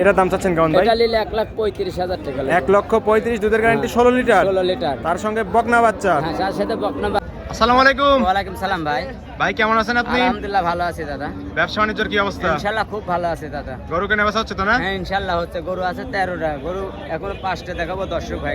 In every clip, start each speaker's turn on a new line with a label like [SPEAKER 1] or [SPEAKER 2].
[SPEAKER 1] এটার দাম চাচ্ছেন কেমন ভাই?
[SPEAKER 2] এটা নিলে এক লাখ পঁয়ত্রিশ হাজার টাকা
[SPEAKER 1] এক লক্ষ পঁয়ত্রিশ দুধের গ্যারান্টি ষোলো লিটার।
[SPEAKER 2] ষোলো লিটার।
[SPEAKER 1] তার সঙ্গে বকনা বাচ্চা।
[SPEAKER 2] হ্যাঁ তার সাথে বকনা
[SPEAKER 1] আসসালামু আলাইকুম।
[SPEAKER 2] ওয়ালাইকুম সালাম ভাই।
[SPEAKER 1] ভাই কেমন আছেন আপনি?
[SPEAKER 2] আলহামদুলিল্লাহ ভালো আছি দাদা।
[SPEAKER 1] ব্যবসা বাণিজ্যের কি অবস্থা?
[SPEAKER 2] খুব ভালো আছে দাদা।
[SPEAKER 1] গরু কেনা বেচা হচ্ছে তো না?
[SPEAKER 2] হ্যাঁ হচ্ছে। গরু আছে তেরোটা। গরু এখনও পাঁচটা দেখাবো দর্শক ভাই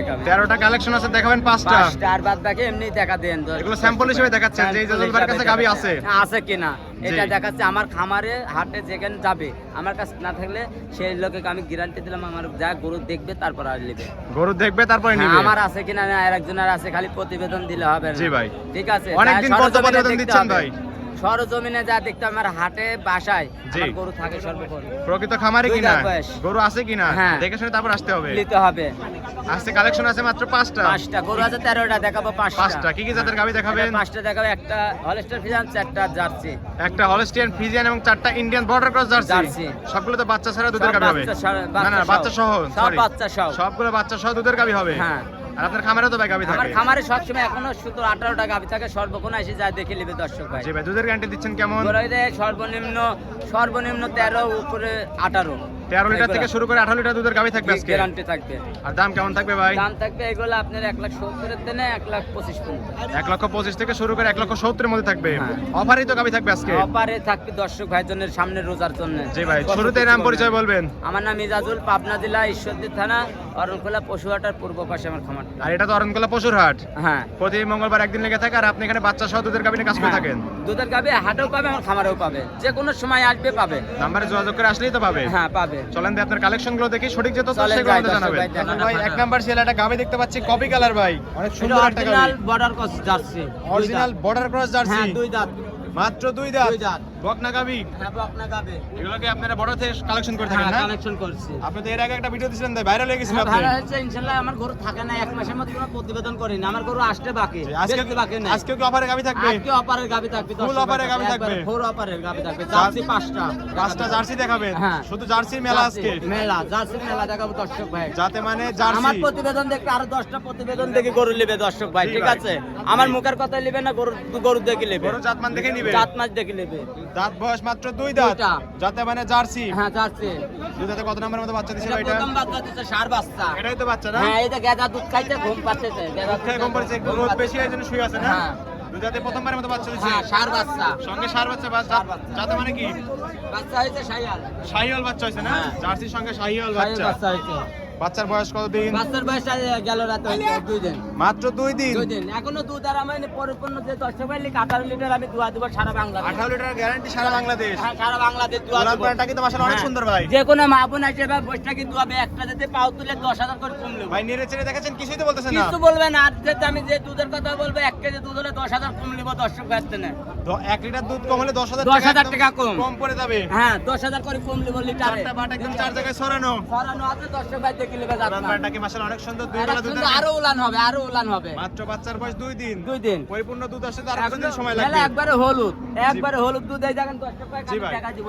[SPEAKER 1] কালেকশন আছে দেখাবেন পাঁচটা?
[SPEAKER 2] পাঁচটা আর বাদ বাকি এমনি দেখা দেন
[SPEAKER 1] এগুলো স্যাম্পল হিসেবে দেখাচ্ছেন যে জজলবার কাছে গাবি আছে?
[SPEAKER 2] আছে কিনা? এটা দেখাচ্ছে আমার খামারে হাটে যেখানে যাবে আমার কাছে না থাকলে সেই লোকে আমি গ্যারান্টি দিলাম আমার যা গরু দেখবে তারপর আর নেবে।
[SPEAKER 1] গরু দেখবে তারপরে
[SPEAKER 2] হ্যাঁ,
[SPEAKER 1] নিবে?
[SPEAKER 2] আমার আছে কিনা না আর একজনের আছে খালি প্রতিবেদন দিলে হবে না।
[SPEAKER 1] জি ভাই।
[SPEAKER 2] ঠিক আছে
[SPEAKER 1] অনেকদিন পর প্রতিবেদন দিচ্ছেন ভাই।
[SPEAKER 2] সরজমিনে যা দেখতে আমার হাটে বাসায় আমার গরু থাকে সর্বক্ষণ
[SPEAKER 1] প্রকৃত খামারে কিনা? গরু আছে কিনা?
[SPEAKER 2] হ্যাঁ।
[SPEAKER 1] দেখে শুনে তারপর আসতে হবে।
[SPEAKER 2] নিতে হবে।
[SPEAKER 1] আজকে কালেকশন আছে মাত্র পাঁচটা।
[SPEAKER 2] পাঁচটা। গরু আছে তেরোটা দেখাবো পাঁচটা।
[SPEAKER 1] পাঁচটা। কি কি জাতের গাবি দেখাবেন?
[SPEAKER 2] এটা পাঁচটা দেখাবো একটা হলস্টার ফিজান চারটা জার্সি
[SPEAKER 1] একটা হলস্টিয়ান ফ্রিজিয়ান এবং চারটা Indian border cross Jersey
[SPEAKER 2] Jersey.
[SPEAKER 1] সবগুলো তো বাচ্চা ছাড়া দুধের গাবি হবে। না না
[SPEAKER 2] বাচ্চা
[SPEAKER 1] সহ
[SPEAKER 2] সব। বাচ্চা সহ।
[SPEAKER 1] সবগুলো বাচ্চা সহ দুধের গাবি হবে।
[SPEAKER 2] হ্যাঁ।
[SPEAKER 1] আর আপনার খামারে তো ভাই গাবি
[SPEAKER 2] আমার
[SPEAKER 1] থাকে।
[SPEAKER 2] খামারে সবসময় এখনও শুধু আঠারোটা গাভি থাকে সর্বক্ষণ এসে যায় দেখে নেবে দর্শক ভাই।
[SPEAKER 1] জি ভাই দুধের গ্যারান্টি দিচ্ছেন কেমন?
[SPEAKER 2] সর্বনিম্ন সর্বনিম্ন তেরো উপরে আঠারো।
[SPEAKER 1] তেরো লিটার থেকে শুরু করে আঠারো লিটার দুধের গাবি থাকবে আজকে?
[SPEAKER 2] গ্যারান্টি থাকবে।
[SPEAKER 1] আর দাম কেমন থাকবে ভাই?
[SPEAKER 2] দাম থাকবে এগুলো আপনার এক লাখ সত্তরের দেনে এক লাখ পঁচিশ পর্যন্ত।
[SPEAKER 1] এক লক্ষ পঁচিশ থেকে শুরু করে এক লক্ষ সত্তরের মধ্যে থাকবে।
[SPEAKER 2] হ্যাঁ।
[SPEAKER 1] অফারই তো গাবি থাকবে আজকে?
[SPEAKER 2] অপারে থাকবে দর্শক ভাইজনের সামনে রোজার জন্য।
[SPEAKER 1] জি ভাই শুরুতেই নাম পরিচয় বলবেন।
[SPEAKER 2] আমার নাম ইজাজুল পাবনা জেলা ঈশ্বরদী থানা। পশুহাটার পূর্ব পাশে আমার খামার
[SPEAKER 1] আর এটা তো অরণকলা পশুর হাট।
[SPEAKER 2] হ্যাঁ।
[SPEAKER 1] প্রতি মঙ্গলবার একদিন লেগে থাকে আর আপনি এখানে বাচ্চা সহ দুধের গাবিনে কাজ করে
[SPEAKER 2] হ্যাঁ।
[SPEAKER 1] থাকেন।
[SPEAKER 2] দুধের গাবে হাটেও পাবে আমার খামারেও পাবে। যে কোনো সময় আসবে পাবে।
[SPEAKER 1] নাম্বারে যোগাযোগ করে আসলেই তো পাবে।
[SPEAKER 2] হ্যাঁ পাবে।
[SPEAKER 1] চলেন দিয়ে আপনার কালেকশনগুলো দেখি সঠিক যে তথ্য সেগুলো আমাদের জানাবেন।
[SPEAKER 2] ভাই,
[SPEAKER 1] এক নাম্বার গাবি দেখতে পাচ্ছি কপি কালার ভাই। অনেক সুন্দর একটা
[SPEAKER 2] original border cross Jersey
[SPEAKER 1] original border cross Jersey.
[SPEAKER 2] হ্যাঁ দুই দাঁত।
[SPEAKER 1] মাত্র দুই দাঁত।
[SPEAKER 2] দুই দাঁত।
[SPEAKER 1] বকনা গাবি?
[SPEAKER 2] হ্যাঁ বকনা গাবে।
[SPEAKER 1] এগুলোকে আপনারা বড় থেকে কালেকশন করে থাকেন
[SPEAKER 2] হ্যাঁ
[SPEAKER 1] না?
[SPEAKER 2] কানেকশন করছি।
[SPEAKER 1] আপনি তো এর আগে একটা ভিডিও দিয়েছিলেন তাই ভাইরাল হয়ে গেছিল
[SPEAKER 2] হ্যাঁ,
[SPEAKER 1] আপনি
[SPEAKER 2] ভালো হয়েছে ইনশাল্লাহ আমার গরু থাকে না এক মাসের মধ্যে কোনো প্রতিবেদন করিনি আমার গরু আসতে বাকি
[SPEAKER 1] আজকে
[SPEAKER 2] বাকি নেই।
[SPEAKER 1] আজকে কি অফারে গাবি থাকবে?
[SPEAKER 2] আজকে অপারের গাবি থাকবে
[SPEAKER 1] Full অপারের গাভী থাকবে?
[SPEAKER 2] ফুল অপারের গাবি থাকবে জার্সি পাঁচটা।
[SPEAKER 1] পাঁচটা জার্সি দেখাবেন
[SPEAKER 2] হ্যাঁ।
[SPEAKER 1] শুধু জার্সির মেলা
[SPEAKER 2] জার্সি,
[SPEAKER 1] আজকে?
[SPEAKER 2] মেলা জার্সি মেলা দেখাবো দর্শক ভাই।
[SPEAKER 1] যাতে মানে
[SPEAKER 2] আমার প্রতিবেদন দেখতে আরও দশটা প্রতিবেদন দেখে গরু নেবে দর্শক ভাই ঠিক আছে? আমার মুখের কথা নেবে না গরু গরু দেখে নেবে।
[SPEAKER 1] বড় জাতমান দেখে নিবে?
[SPEAKER 2] জাত মাছ দেখে নেবে।
[SPEAKER 1] দাঁত বয়স মাত্র দুই দাঁত। যাতে মানে জার্সি।
[SPEAKER 2] হ্যাঁ জার্সি।
[SPEAKER 1] দুই দাঁতে কত নাম্বারের মতো বাচ্চা দিছে
[SPEAKER 2] এটা প্রথম বাচ্চা সার বাচ্চা।
[SPEAKER 1] এটাই তো বাচ্চা না?
[SPEAKER 2] হ্যাঁ গেদা দুধ খাইতে ঘুম পাচ্ছে গেদা
[SPEAKER 1] একটু রোদ বেশি জন্য শুয়ে আছে না?
[SPEAKER 2] হ্যাঁ।
[SPEAKER 1] দুই দাঁতে প্রথমবারের মতো বাচ্চা দিছে।
[SPEAKER 2] হ্যাঁ সার বাচ্চা।
[SPEAKER 1] সঙ্গে সার বাচ্চা
[SPEAKER 2] বাচ্চা।
[SPEAKER 1] যাতে মানে কি?
[SPEAKER 2] বাচ্চা হয়েছে শাইয়াল
[SPEAKER 1] বাচ্চা হয়েছে না?
[SPEAKER 2] হ্যাঁ।
[SPEAKER 1] জার্সির সঙ্গে
[SPEAKER 2] শাইয়াল
[SPEAKER 1] বাচ্চা।
[SPEAKER 2] বাচ্চা হয়েছে।
[SPEAKER 1] বাচ্চার বয়স কত দিন
[SPEAKER 2] বাচ্চার বয়স গেল রাতে দুই দিন।
[SPEAKER 1] মাত্র দুই দিন?
[SPEAKER 2] দুই দিন। এখনও দুধ আর আমি পরিপূর্ণ যে দশ টাকা লিখ আঠারো লিটার আমি দুয়া দেবো সারা বাংলাদেশ।
[SPEAKER 1] আঠারো লিটার গ্যারান্টি সারা বাংলাদেশ।
[SPEAKER 2] হ্যাঁ, সারা বাংলাদেশ দুয়া দেবো।
[SPEAKER 1] পাড়াটা কিন্তু মাসাল অনেক
[SPEAKER 2] হ্যাঁ।
[SPEAKER 1] সুন্দর ভাই।
[SPEAKER 2] যে কোনো মা বোন আসে বা বসটা কিন্তু হবে একটা যদি পাও তুলে দশ হাজার করে কম নেব।
[SPEAKER 1] ভাই নেড়ে চেড়ে দেখেছেন কিছুই তো বলতেছেন না।
[SPEAKER 2] কিছু বলবে না আর যেতে আমি যে দুধের কথা বলব এক কেজি দুধ হলে দশ হাজার কম নেব দর্শক ব্যস্ত না
[SPEAKER 1] এক লিটার দুধ কম হলে দশ হাজার
[SPEAKER 2] 10,000
[SPEAKER 1] একদম
[SPEAKER 2] টাকা কম।
[SPEAKER 1] কম পড়ে যাবে।
[SPEAKER 2] হ্যাঁ দশ হাজার করে কম নেব লিটারে।
[SPEAKER 1] চারটা বাট একদম চার জায়গায় সরানো।
[SPEAKER 2] সরানো আছে দর্শক ভাই দেখে নেবে যাবে।
[SPEAKER 1] মাসাল অনেক সুন্দর দুই বেলা দুধ
[SPEAKER 2] আরও উলান হবে আরও উলান হবে।
[SPEAKER 1] মাত্র বাচ্চার বয়স দুই দিন।
[SPEAKER 2] দুই দিন।
[SPEAKER 1] পরিপূর্ণ দুধ আসতে তো
[SPEAKER 2] আরও
[SPEAKER 1] দিন সময় লাগবে।
[SPEAKER 2] একবারে হলুদ। একবারে হলুদ দুধ এই দেখেন দর্শক ভাই আমি। দেখা দিব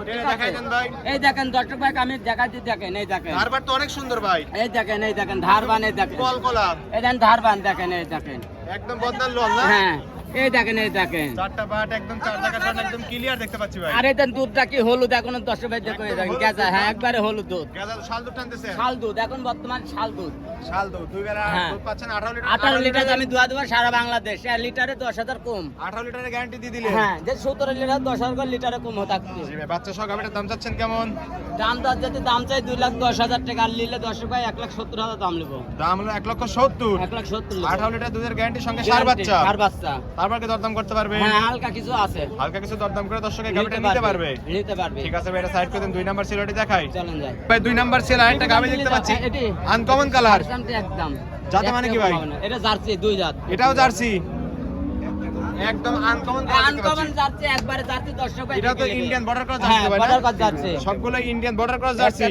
[SPEAKER 1] ভাই।
[SPEAKER 2] এই দেখেন দর্শক ভাই আমি দেখা দিই দেখেন এই দেখেন।
[SPEAKER 1] ধারবার তো অনেক সুন্দর ভাই।
[SPEAKER 2] এই দেখেন এই দেখেন ধারবান এই দেখেন।
[SPEAKER 1] কলকলা
[SPEAKER 2] এই দেখেন ধারবান দেখেন এই দেখেন।
[SPEAKER 1] একদম বদনাল লল না?
[SPEAKER 2] হ্যাঁ। এই দেখেন এই দেখেন।
[SPEAKER 1] চারটা বাট একদম চার জায়গায় একদম ক্লিয়ার দেখতে পাচ্ছি ভাই।
[SPEAKER 2] আর এই দুধটা কি হলুদ? এখন দর্শক ভাই দেখো দেখেন
[SPEAKER 1] হলুদ
[SPEAKER 2] হ্যাঁ একবারে হলুদ দুধ।
[SPEAKER 1] শাল দুধ টানতেছে।
[SPEAKER 2] শাল দুধ এখন বর্তমান শাল দুধ।
[SPEAKER 1] শাল দুধ দুই বেলা
[SPEAKER 2] হ্যাঁ।
[SPEAKER 1] দুধ পাচ্ছেন আঠারো লিটার।
[SPEAKER 2] আঠারো লিটার আমি দুয়া দেবো সারা বাংলাদেশ এক লিটারে দশ হাজার কম।
[SPEAKER 1] আঠারো লিটারের গ্যারান্টি দিয়ে দিলে
[SPEAKER 2] হ্যাঁ যে সতেরো লিটার দশ হাজার করে লিটারে কম থাকবে।
[SPEAKER 1] জি ভাই বাচ্চা সহ গাভিটার দাম চাচ্ছেন কেমন?
[SPEAKER 2] দাম দর যদি দাম চাই দুই লাখ দশ হাজার টাকা আর নিলে দশ ভাই এক লাখ সত্তর হাজার দাম নেব।
[SPEAKER 1] দাম হলো এক লক্ষ সত্তর।
[SPEAKER 2] এক লাখ সত্তর।
[SPEAKER 1] আঠারো লিটার দুধের গ্যারান্টির সঙ্গে সার বাচ্চা।
[SPEAKER 2] সার বাচ্চা।
[SPEAKER 1] দরদাম করতে পারবে?
[SPEAKER 2] হ্যাঁ হালকা কিছু আছে।
[SPEAKER 1] হালকা কিছু দরদাম করে দর্শকের গাভিটা নিতে পারবে
[SPEAKER 2] নিতে পারবে।
[SPEAKER 1] ঠিক আছে ভাই এটা সাইড করে দেন দুই নাম্বার সিলটি দেখাই।
[SPEAKER 2] চলেন যাই।
[SPEAKER 1] ভাই দুই নাম্বার সেল গাভি দেখতে পাচ্ছি।
[SPEAKER 2] এটি
[SPEAKER 1] আনকমন কালার
[SPEAKER 2] একদম।
[SPEAKER 1] জাতে মানে কি ভাই?
[SPEAKER 2] এটা জার্সি দুই জাত।
[SPEAKER 1] এটাও জার্সি। একদম আনকমন
[SPEAKER 2] আনকমন
[SPEAKER 1] পাচ্ছি
[SPEAKER 2] জার্সি একবারে জার্সি দর্শক ভাই
[SPEAKER 1] এটা তো ইন্ডিয়ান বর্ডার ক্রস
[SPEAKER 2] হ্যাঁ
[SPEAKER 1] জার্সি ভাই
[SPEAKER 2] বর্ডার জার্সি।
[SPEAKER 1] সবগুলো ইন্ডিয়ান বর্ডার ক্রস জার্সি।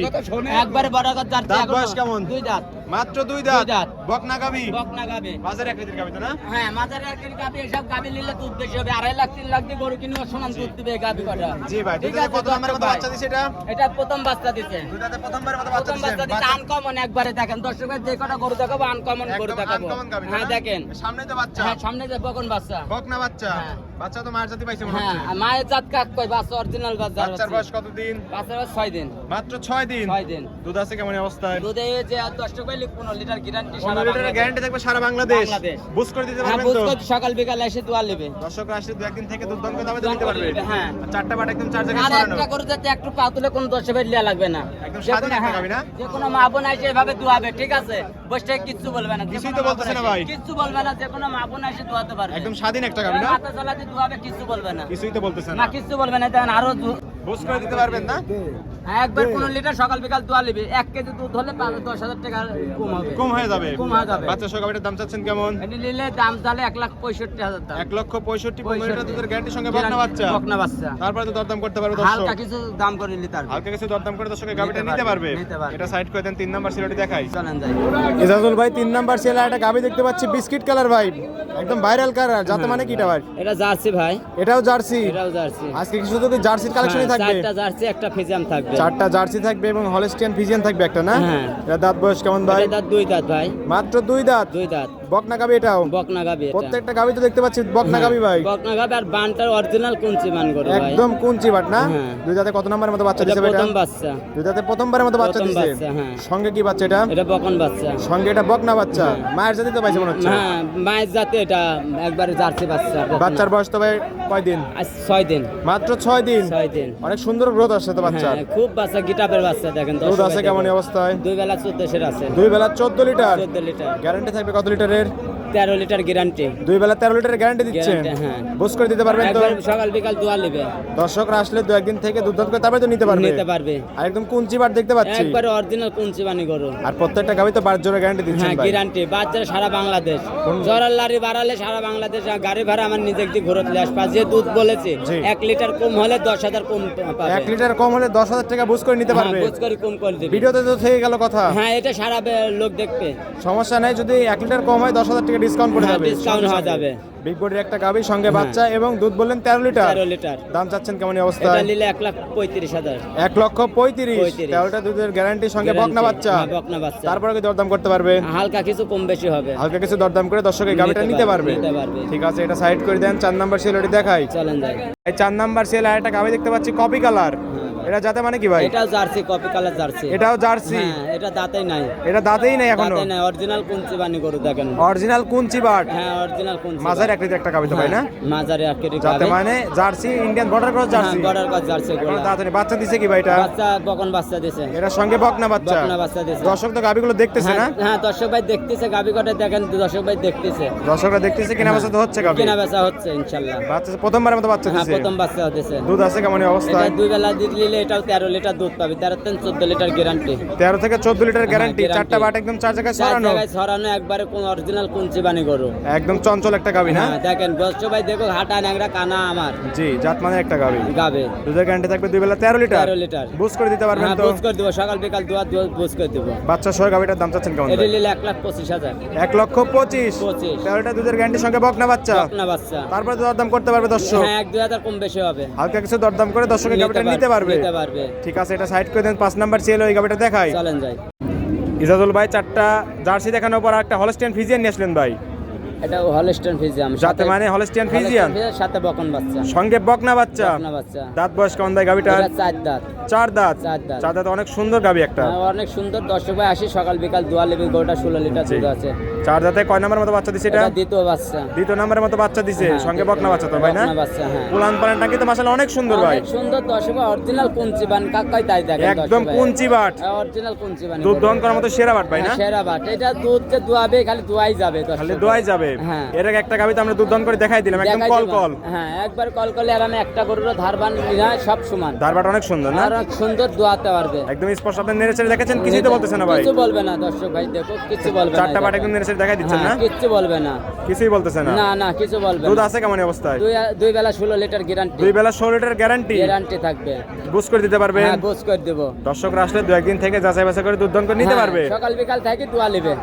[SPEAKER 2] একবারে বর্ডার জার্সি
[SPEAKER 1] দাঁত বয়স কেমন?
[SPEAKER 2] দুই জাত
[SPEAKER 1] মাত্র দুই দাঁত।
[SPEAKER 2] দুই দাঁত।
[SPEAKER 1] বকনা গাভি?
[SPEAKER 2] বকনা গাবে
[SPEAKER 1] বাজারে এক লিটার গাভি তো না?
[SPEAKER 2] হ্যাঁ মাঝারি আর্কের গাবি এসব গাবি নিলে দুধ বেশি হবে। আড়াই লাখ তিন লাখ দিয়ে গরু কিনবো সমান দুধ দিবে গাবি কটা।
[SPEAKER 1] জি ভাই
[SPEAKER 2] ঠিক আছে,
[SPEAKER 1] কত মতো
[SPEAKER 2] ভাই।
[SPEAKER 1] বাচ্চা দিছে এটা?
[SPEAKER 2] এটা প্রথম বাচ্চা দিছে।
[SPEAKER 1] দুই দাঁতে প্রথমবারের মতো বাচ্চা
[SPEAKER 2] প্রথম বাচ্চা
[SPEAKER 1] দিছে।
[SPEAKER 2] দিছে আনকমন একবারে দেখেন। দর্শকের যে কটা গরু দেখাবো আনকমন গরু দেখাবো।
[SPEAKER 1] আনকমন
[SPEAKER 2] হ্যাঁ দেখেন।
[SPEAKER 1] সামনে তো বাচ্চা।
[SPEAKER 2] হ্যাঁ সামনে যে বকন বাচ্চা।
[SPEAKER 1] বকনা বাচ্চা।
[SPEAKER 2] হ্যাঁ।
[SPEAKER 1] বাচ্চা তো মায়ের জাতি পাইছে মনে
[SPEAKER 2] হ্যাঁ
[SPEAKER 1] হচ্ছে।
[SPEAKER 2] মায়ের জাত কাক বাচ্চা অরিজিনাল বাচ্চা
[SPEAKER 1] বাচ্চার বয়স কতদিন?
[SPEAKER 2] বাচ্চার বয়স ছয় দিন।
[SPEAKER 1] মাত্র ছয় দিন?
[SPEAKER 2] ছয় দিন।
[SPEAKER 1] দুধ আছে কেমন অবস্থায়?
[SPEAKER 2] দুধে যে পনেরো লিটার গ্যারান্টি
[SPEAKER 1] পনেরো লিটারের গ্যারান্টি থাকবে সারা বাংলাদেশ।
[SPEAKER 2] বাংলাদেশ।
[SPEAKER 1] বুঝ করে দিতে
[SPEAKER 2] হ্যাঁ
[SPEAKER 1] পারবেন
[SPEAKER 2] বুঝ
[SPEAKER 1] তো?
[SPEAKER 2] সকাল বিকাল এসে দোয়া নেবে।
[SPEAKER 1] দর্শকরা আসলে দু একদিন থেকে দুধ দাম করে দামে তো
[SPEAKER 2] দাম
[SPEAKER 1] নিতে
[SPEAKER 2] করে
[SPEAKER 1] পারবে।
[SPEAKER 2] হ্যাঁ।
[SPEAKER 1] আর চারটা বাট একদম চার জায়গায়
[SPEAKER 2] আর
[SPEAKER 1] ছড়ানো।
[SPEAKER 2] একটা করে যাতে একটু পা তুলে কোনো দশ লিয়া লাগবে না।
[SPEAKER 1] একদম
[SPEAKER 2] যে
[SPEAKER 1] স্বাধীন
[SPEAKER 2] কোনো-
[SPEAKER 1] একটা
[SPEAKER 2] হ্যাঁ,
[SPEAKER 1] না?
[SPEAKER 2] যে কোনো মা বোন এসে এভাবে দোয়াবে ঠিক আছে? বসে কিচ্ছু বলবে না যে
[SPEAKER 1] কিছুই
[SPEAKER 2] কোনো
[SPEAKER 1] তো বলতেছে না ভাই।
[SPEAKER 2] কিচ্ছু বলবে না যে কোনো মা বোন এসে দোয়াতে পারবে।
[SPEAKER 1] একদম স্বাধীন একটা গাভী না?
[SPEAKER 2] মাথা চালাতে কিচ্ছু বলবে না।
[SPEAKER 1] কিছুই তো বলতেছে
[SPEAKER 2] না। কিছু বলবে না। আরও
[SPEAKER 1] বুঝ করে দিতে পারবেন না?
[SPEAKER 2] হ্যাঁ, একবার পনেরো লিটার সকাল বিকাল দোয়া নেবে। এক কেজি দুধ হলে পাঁচ দশ হাজার টাকা কম হবে।
[SPEAKER 1] কম হয়ে যাবে।
[SPEAKER 2] কম হয়ে যাবে।
[SPEAKER 1] বাচ্চা গাভীটার দাম চাচ্ছেন কেমন?
[SPEAKER 2] এটি নিলে দাম তাহলে এক লাখ পঁয়ষট্টি হাজার দাম
[SPEAKER 1] এক লক্ষ পঁয়ষট্টি পনেরো দুধের গ্যারান্টির সঙ্গে বকনা বাচ্চা।
[SPEAKER 2] বকনা বাচ্চা।
[SPEAKER 1] তারপরে তো দরদাম করতে পারবে দর্শক।
[SPEAKER 2] হালকা কিছু দাম করে নিতে পারবে
[SPEAKER 1] হালকা কিছু দরদাম করে দর্শকের গাভীটা
[SPEAKER 2] নিতে
[SPEAKER 1] নিতে পারবে। এটা সাইড করে দেন তিন নাম্বার সিলটি দেখাই।
[SPEAKER 2] চলেন যাই।
[SPEAKER 1] ইজাজুল ভাই তিন নাম্বার সেল একটা গাভী দেখতে পাচ্ছি বিস্কিট কালার ভাই। একদম ভাইরাল কালার যাতে মানে কিটা ভাই?
[SPEAKER 2] এটা জার্সি ভাই।
[SPEAKER 1] এটাও জার্সি।
[SPEAKER 2] এটাও জার্সি।
[SPEAKER 1] আজকে কি শুধু জার্সির কালেকশনই
[SPEAKER 2] হ্যাঁ,
[SPEAKER 1] থাকবে?
[SPEAKER 2] চারটা জার্সি একটা ফিজিয়াম থাকবে।
[SPEAKER 1] চারটা জার্সি থাকবে এবং হলস্টিয়ান ফিজিয়ান থাকবে একটা না?
[SPEAKER 2] হ্যাঁ।
[SPEAKER 1] দাঁত বয়স কেমন ভাই?
[SPEAKER 2] দাঁত দুই দাঁত ভাই।
[SPEAKER 1] মাত্র দুই দাঁত?
[SPEAKER 2] দুই দাঁত।
[SPEAKER 1] বকনা গাবি এটাও?
[SPEAKER 2] বকনা গাবি
[SPEAKER 1] প্রত্যেকটা গাবি তো দেখতে পাচ্ছি বকনা গাবি ভাই।
[SPEAKER 2] বকনা গাবি আর বানটার অরিজিনাল কুঞ্চি মান করে ভাই।
[SPEAKER 1] একদম কুঞ্চি বাট না?
[SPEAKER 2] হ্যাঁ।
[SPEAKER 1] দুই দাঁতে কত নম্বরের মতো বাচ্চা দিছে এটা?
[SPEAKER 2] প্রথম বাচ্চা।
[SPEAKER 1] দুই দাঁতে প্রথমবারের মতো বাচ্চা দিছে।
[SPEAKER 2] হ্যাঁ।
[SPEAKER 1] সঙ্গে কি বাচ্চা এটা?
[SPEAKER 2] এটা বকন বাচ্চা।
[SPEAKER 1] সঙ্গে এটা বকনা বাচ্চা। মায়ের সাথে তো পাইছে মনে হচ্ছে।
[SPEAKER 2] হ্যাঁ মায়ের জাতে এটা একবারে জার্সি বাচ্চা
[SPEAKER 1] বাচ্চার বয়স তবে কয় দিন
[SPEAKER 2] আজ ছয় দিন।
[SPEAKER 1] মাত্র ছয় দিন?
[SPEAKER 2] ছয় দিন।
[SPEAKER 1] অনেক সুন্দর গ্রোথ আসছে তো বাচ্চার।
[SPEAKER 2] হ্যাঁ খুব বাচ্চা গিটাপের বাচ্চা দেখেন
[SPEAKER 1] দুধ আছে কেমন। অবস্থায়?
[SPEAKER 2] দুই বেলা চোদ্দশের আছে।
[SPEAKER 1] দুই বেলা চোদ্দ লিটার?
[SPEAKER 2] চোদ্দ লিটার।
[SPEAKER 1] গ্যারান্টি থাকবে কত লিটারের
[SPEAKER 2] তেরো লিটার গ্যারান্টি
[SPEAKER 1] দুই বেলা তেরো লিটার গ্যারান্টি দিচ্ছেন?
[SPEAKER 2] হ্যাঁ।
[SPEAKER 1] বুঝ করে দিতে পারবেন তো?
[SPEAKER 2] সকাল বিকাল দোয়া নেবে।
[SPEAKER 1] দর্শকরা আসলে দু একদিন থেকে দুধ করে তারপরে তো নিতে পারবে।
[SPEAKER 2] নিতে পারবে।
[SPEAKER 1] আর একদম কুঞ্চি বার দেখতে পাচ্ছি।
[SPEAKER 2] একবারে অরিজিনাল কুঞ্চি বানি গরু।
[SPEAKER 1] আর প্রত্যেকটা গাবি তো গ্যারান্টি দিচ্ছেন
[SPEAKER 2] হ্যাঁ গ্যারান্টি বাচ্চারা সারা বাংলাদেশ। লারি বাড়ালে সারা বাংলাদেশ গাড়ি ভাড়া আমার নিজে দিয়ে ঘুরত যে দুধ বলেছে। এক লিটার কম হলে দশ হাজার কম পাবে।
[SPEAKER 1] এক লিটার কম হলে দশ হাজার টাকা বুঝ করে নিতে
[SPEAKER 2] হ্যাঁ,
[SPEAKER 1] পারবে।
[SPEAKER 2] বুঝ করে কম করে দিবে।
[SPEAKER 1] ভিডিওতে তো থেকে গেল কথা।
[SPEAKER 2] হ্যাঁ এটা সারা লোক দেখবে।
[SPEAKER 1] সমস্যা নাই যদি এক লিটার কম হয় দশ হাজার টাকা ডিসকাউন্ট করে
[SPEAKER 2] হ্যাঁ,
[SPEAKER 1] যাবে।
[SPEAKER 2] হওয়া যাবে।
[SPEAKER 1] বিগ বডির একটা গাবি সঙ্গে বাচ্চা এবং দুধ বললেন তেরো লিটার।
[SPEAKER 2] তেরো লিটার।
[SPEAKER 1] দাম চাচ্ছেন কেমন
[SPEAKER 2] এটা নিলে এক লাখ পঁয়ত্রিশ হাজার।
[SPEAKER 1] এক লক্ষ পঁয়ত্রিশ। তেরোটা দুধের গ্যারান্টির সঙ্গে বকনা বাচ্চা।
[SPEAKER 2] হ্যাঁ, বকনা বাচ্চা।
[SPEAKER 1] তারপরে কি দরদাম করতে পারবে?
[SPEAKER 2] হালকা কিছু কম বেশি হবে।
[SPEAKER 1] হালকা কিছু দরদাম করে দর্শক এই
[SPEAKER 2] নিতে পারবে।
[SPEAKER 1] ঠিক আছে এটা সাইড করে দেন চার নাম্বার সেল দেখাই।
[SPEAKER 2] চলেন যাই।
[SPEAKER 1] এই চার নাম্বার সেল আর একটা গাবি দেখতে পাচ্ছি কপি কালার এটা যাতে মানে কি ভাই?
[SPEAKER 2] এটাও জার্সি কপি কালার জার্সি।
[SPEAKER 1] এটাও জার্সি?
[SPEAKER 2] হ্যাঁ এটা দাঁতেই নাই।
[SPEAKER 1] এটা দাঁতেই নেই এখনও?
[SPEAKER 2] দাঁতে নাই অরিজিনাল কুঞ্চি বানি গরু দেখেন।
[SPEAKER 1] অরিজিনাল কুঞ্চি বাট
[SPEAKER 2] হ্যাঁ অরিজিনাল কুঞ্চি
[SPEAKER 1] মাঝার এক লিটার একটা গাবি তো ভাই না?
[SPEAKER 2] মাঝারি আকেরি
[SPEAKER 1] যাতে মানে Jersey Indian border cross Jersey?
[SPEAKER 2] Border কাজ জার্সি
[SPEAKER 1] এখন
[SPEAKER 2] গোলা
[SPEAKER 1] দাঁতে নেই। বাচ্চা দিছে কি ভাই এটা?
[SPEAKER 2] বাচ্চা বকন বাচ্চা দিছে।
[SPEAKER 1] এটার সঙ্গে বকনা বাচ্চা।
[SPEAKER 2] বকনা বাচ্চা দিছে।
[SPEAKER 1] দর্শক তো গাবিগুলো দেখতেছে না?
[SPEAKER 2] হ্যাঁ হ্যাঁ দর্শক ভাই দেখতেছে গাবি কটা দেখেন দর্শক ভাই দেখতেছে।
[SPEAKER 1] দর্শকরা দেখতেছে কিনা বাচ্চা তো হচ্ছে গাবি।
[SPEAKER 2] কেনা বেচা হচ্ছে ইনশাল্লাহ।
[SPEAKER 1] বাচ্চা প্রথমবারের মতো বাচ্চা
[SPEAKER 2] হ্যাঁ
[SPEAKER 1] দিছে।
[SPEAKER 2] প্রথম বাচ্চা হতেছে
[SPEAKER 1] দুধ আছে কেমন অবস্থা
[SPEAKER 2] এটা দুই বেলা দুধ নিলে এটাও তেরো লিটার দুধ পাবে তেরো তিন চোদ্দ লিটার গ্যারান্টি
[SPEAKER 1] তেরো থেকে চোদ্দ লিটার গ্যারান্টি চারটা বাট একদম চার জায়গায় ছড়ানো
[SPEAKER 2] ছড়ানো একবারে কোন অরিজিনাল কুঞ্চি বানি গরু।
[SPEAKER 1] একদম চঞ্চল একটা গাবি না?
[SPEAKER 2] হ্যাঁ দেখেন দর্শক ভাই দেখো হাঁটা ন্যাংরা কানা আমার।
[SPEAKER 1] জি জাত মানে একটা গাবি
[SPEAKER 2] গাবে
[SPEAKER 1] দুধের গ্যারান্টি থাকবে দুই বেলা তেরো লিটার।
[SPEAKER 2] তেরো লিটার।
[SPEAKER 1] বুঝ করে দিতে পারবেন
[SPEAKER 2] হ্যাঁ
[SPEAKER 1] তো?
[SPEAKER 2] বুঝ করে দেবো। সকাল বিকাল দুয়া বুঝ করে দেবো।
[SPEAKER 1] বাচ্চা সহ গাবিটার দাম চাচ্ছেন কেমন
[SPEAKER 2] এটা? নিলে এক লাখ পঁচিশ হাজার।
[SPEAKER 1] এক লক্ষ পঁচিশ।
[SPEAKER 2] পঁচিশ।
[SPEAKER 1] তেরোটা দুধের গ্যারান্টির সঙ্গে বকনা বাচ্চা।
[SPEAKER 2] না বাচ্চা।
[SPEAKER 1] তারপরে দরদাম করতে পারবে দর্শক।
[SPEAKER 2] হ্যাঁ এক দুই হাজার কম বেশি হবে।
[SPEAKER 1] হালকা কিছু দরদাম করে দর্শকের গাবিটা নিতে পারবে।
[SPEAKER 2] পারবে
[SPEAKER 1] ঠিক আছে এটা সাইড করে দেন পাঁচ নাম্বার চেল ওই গাবিটা দেখাই।
[SPEAKER 2] চলেন যাই।
[SPEAKER 1] ইজাজুল ভাই চারটা জার্সি দেখানোর পর একটা হলস্টেন ফিজিয়ান নিয়ে আসলেন ভাই।
[SPEAKER 2] এটা হলস্টন ফিজিয়াম
[SPEAKER 1] যাতে মানে হলস্টিয়ান ফিজিয়ান
[SPEAKER 2] সাথে বকন বাচ্চা।
[SPEAKER 1] সঙ্গে বকনা বাচ্চা?
[SPEAKER 2] বকনা বাচ্চা।
[SPEAKER 1] দাঁত বয়স দেয়
[SPEAKER 2] এটা চার দাঁত।
[SPEAKER 1] চার দাঁত?
[SPEAKER 2] চার দাঁত।
[SPEAKER 1] চার দাঁত অনেক সুন্দর গাবি একটা।
[SPEAKER 2] হ্যাঁ, অনেক সুন্দর। দর্শক ভাই আসি সকাল বিকাল দোয়া লেবে গোটা ষোলো লিটার দুধ আছে।
[SPEAKER 1] চার দাঁতে কয় নাম্বার মতো বাচ্চা দিছে এটা?
[SPEAKER 2] দ্বিতীয় বাচ্চা।
[SPEAKER 1] দ্বিতীয় নাম্বারের মতো বাচ্চা দিছে
[SPEAKER 2] হ্যাঁ,
[SPEAKER 1] সঙ্গে বকনা বাচ্চা তো ভাই না?
[SPEAKER 2] বাচ্চা হ্যাঁ।
[SPEAKER 1] পুলান মাসাল্লাহ অনেক সুন্দর ভাই।
[SPEAKER 2] সুন্দর। দর্শক ভাই অরিজিনাল কুঞ্চি বান। কাকাই তাই দেখেন
[SPEAKER 1] একদম কুঞ্চি বাট।
[SPEAKER 2] অরিজিনাল কুঞ্চি বান।
[SPEAKER 1] দুধ দহন করার মতো সেরা বাট ভাই না?
[SPEAKER 2] সেরা বাট। এটা দুধ যে দুয়াবে খালি দুয়াই যাবে
[SPEAKER 1] খালি দুয়াই যাবে।
[SPEAKER 2] হ্যাঁ।
[SPEAKER 1] এর আগে একটা গাবি তো আমরা দুধ করে দেখাই দিলাম একদম কল কল।
[SPEAKER 2] হ্যাঁ একবার কল আর আমি একটা গরুর ধারবান না সব সমান।
[SPEAKER 1] ধারবাট অনেক সুন্দর না?
[SPEAKER 2] আর সুন্দর দোয়াতে পারবে।
[SPEAKER 1] একদম স্পষ্ট আপনি নেড়ে চেড়ে দেখেছেন? কিছুই তো বলতেছে না ভাই।
[SPEAKER 2] কিছু বলবে না দর্শক ভাই দেখো কিছু বলবে না
[SPEAKER 1] চারটা একদম নেড়ে চেড়ে দেখাই দিচ্ছেন না?
[SPEAKER 2] হ্যাঁ, কিচ্ছু বলবে না।
[SPEAKER 1] কিছুই বলতেছে না।
[SPEAKER 2] না না কিছু বলবে
[SPEAKER 1] দুধ আছে কেমন অবস্থায়?
[SPEAKER 2] দুই দুই বেলা ষোলো লিটার গ্যারান্টি
[SPEAKER 1] দুই বেলা ষোলো লিটার গ্যারান্টি
[SPEAKER 2] গ্যারান্টি থাকবে।
[SPEAKER 1] বুঝ করে দিতে পারবেন।
[SPEAKER 2] হ্যাঁ গোস করে দেবো।
[SPEAKER 1] দর্শকরা আসলে দু একদিন থেকে যাচাই বাছাই করে দুধ দহন করে নিতে
[SPEAKER 2] হ্যাঁ,
[SPEAKER 1] পারবে।
[SPEAKER 2] সকাল বিকাল থেকে দোয়া নেবে।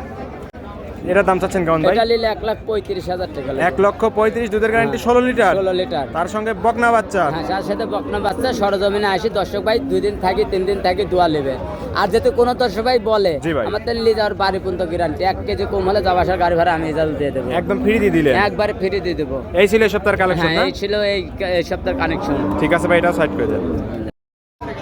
[SPEAKER 1] এটার দাম চাচ্ছেন কেমন ভাই?
[SPEAKER 2] এটা নিলে এক লাখ পঁয়ত্রিশ হাজার টাকা
[SPEAKER 1] এক লক্ষ পঁয়ত্রিশ দুধের গ্যারান্টি ষোলো লিটার?
[SPEAKER 2] ষোলো লিটার।
[SPEAKER 1] তার সঙ্গে বকনা বাচ্চা?
[SPEAKER 2] হ্যাঁ তার সাথে বকনা বাচ্চা সরজমিনে আসি দর্শক ভাই দুই দিন থাকি তিন দিন থাকি দোয়া নেবে। আর যেহেতু কোনো দর্শক ভাই বলে। আমার তেল নিয়ে যাওয়ার বাড়ি পর্যন্ত গ্যারান্টি এক কেজি কম হলে যাওয়া আসার গাড়ি ভাড়া আমি ইজাজত দিয়ে দেবো।
[SPEAKER 1] একদম ফ্রি দিয়ে দিলেন?
[SPEAKER 2] একবারে ফ্রি দিয়ে দেবো।
[SPEAKER 1] এই ছিল এই সপ্তাহের কালেকশন
[SPEAKER 2] হ্যাঁ এই ছিল এই সপ্তাহের কানেকশন
[SPEAKER 1] ঠিক আছে ভাই এটা সাইড করে দেন।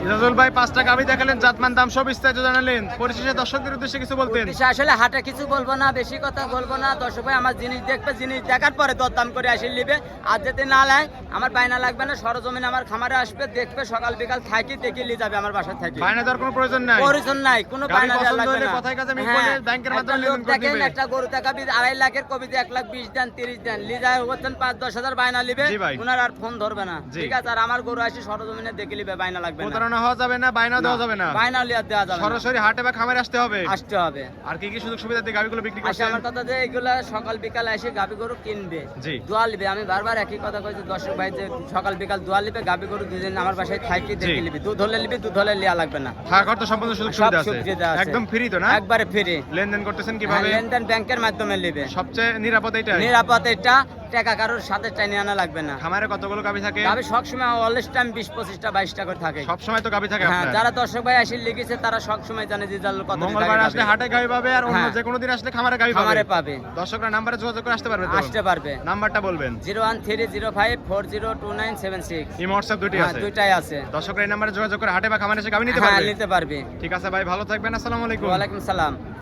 [SPEAKER 1] ইজাজুল ভাই পাঁচটা গাবি দেখালেন জাতমান দাম সব বিস্তারিত জানালেন। পরিশেষে দর্শকদের উদ্দেশ্যে কিছু বলতেন।
[SPEAKER 2] আসলে হাটে কিছু বলব না বেশি কথা বলব না। দর্শক ভাই আমার জিনিস দেখবে জিনিস দেখার পরে দরদাম করে আসি নিবে। আর না লাই আমার বাইনা লাগবে না সরজমিন আমার খামারে আসবে দেখবে সকাল বিকাল থাকি দেখে নিয়ে যাবে আমার থেকে।
[SPEAKER 1] বাইনা দেওয়ার কোনো প্রয়োজন নাই?
[SPEAKER 2] প্রয়োজন নাই কোনো বায়না দেওয়া
[SPEAKER 1] পছন্দ
[SPEAKER 2] লাগবে না।
[SPEAKER 1] কথায় মিল
[SPEAKER 2] হ্যাঁ,
[SPEAKER 1] ব্যাংকের মাধ্যমে লেনদেন করে
[SPEAKER 2] দেখেন
[SPEAKER 1] দিবে।
[SPEAKER 2] একটা গরু দেখাবি আড়াই লাখের কবিতে এক লাখ বিশ দেন তিরিশ দেন লিজায় হচ্ছেন পাঁচ দশ হাজার বায়না লিবে ওনার আর ফোন ধরবে না। ঠিক আছে আর আমার গরু আসি সরজমিনে দেখে লিবে বায়না লাগবে না।
[SPEAKER 1] হওয়া যাবে না বাইনা দেওয়া যাবে না।
[SPEAKER 2] বায়না লিয়া দেওয়া যাবে
[SPEAKER 1] সরাসরি হাটে বা খামারে আসতে হবে।
[SPEAKER 2] আসতে হবে।
[SPEAKER 1] আর কি কি সুযোগ সুবিধা দিয়ে গাবিগুলো বিক্রি
[SPEAKER 2] আসে
[SPEAKER 1] করছেন?
[SPEAKER 2] আমার কথা যে এগুলা সকাল বিকাল এসে গাবি গরু কিনবে
[SPEAKER 1] জি।
[SPEAKER 2] দোয়া লিবে আমি বারবার একই কথা কইছি দর্শক ভাই যে সকাল বিকাল দোয়া লিবে গাবি গরু দুদিন আমার বাসায় থাকি দেখে লিবি দুধ হলে লিবি দুধ হলে লিয়া লাগবে না।
[SPEAKER 1] থাকা খরচ সম্পূর্ণ সুযোগ সুবিধা আছে। একদম ফ্রি তো না?
[SPEAKER 2] একবারে ফ্রি
[SPEAKER 1] লেনদেন করতেছেন
[SPEAKER 2] হ্যাঁ,
[SPEAKER 1] কীভাবে?
[SPEAKER 2] লেনদেন ব্যাংকের মাধ্যমে লিবে
[SPEAKER 1] সবচেয়ে নিরাপদ এটাই
[SPEAKER 2] নিরাপদ এটা টাকা কারোর সাথে টাইনে আনা লাগবে না।
[SPEAKER 1] খামারে কতগুলো গাবি থাকে?
[SPEAKER 2] গাবি সবসময় অলস টাইম বিশ পঁচিশটা বাইশটা করে থাকে।
[SPEAKER 1] সব সময় তো গাবি থাকে
[SPEAKER 2] হ্যাঁ যারা দর্শক ভাই লিখেছে তারা সব সময় জানে যে জাল কত
[SPEAKER 1] মঙ্গলবার আসলে হাটে গাবি পাবে আর অন্য
[SPEAKER 2] হ্যাঁ।
[SPEAKER 1] যে কোনো দিন আসলে খামারে গাবি পাবে।
[SPEAKER 2] খামারে পাবে।
[SPEAKER 1] দর্শকরা নাম্বারে যোগাযোগ করে আসতে পারবে তো?
[SPEAKER 2] আসতে পারবে।
[SPEAKER 1] নাম্বারটা বলবেন।
[SPEAKER 2] Zero one three zero five four zero two nine seven six
[SPEAKER 1] এই হোয়াটসঅ্যাপ দুটি
[SPEAKER 2] হ্যাঁ
[SPEAKER 1] আছে।
[SPEAKER 2] দুইটাই আছে।
[SPEAKER 1] দর্শকরা এই নাম্বারে যোগাযোগ করে হাটে বা খামারে এসে নিতে
[SPEAKER 2] হ্যাঁ
[SPEAKER 1] পারবে?
[SPEAKER 2] নিতে পারবে।
[SPEAKER 1] ঠিক আছে ভাই ভালো থাকবেন আসসালামু আলাইকুম।
[SPEAKER 2] ওয়ালাইকুম সালাম।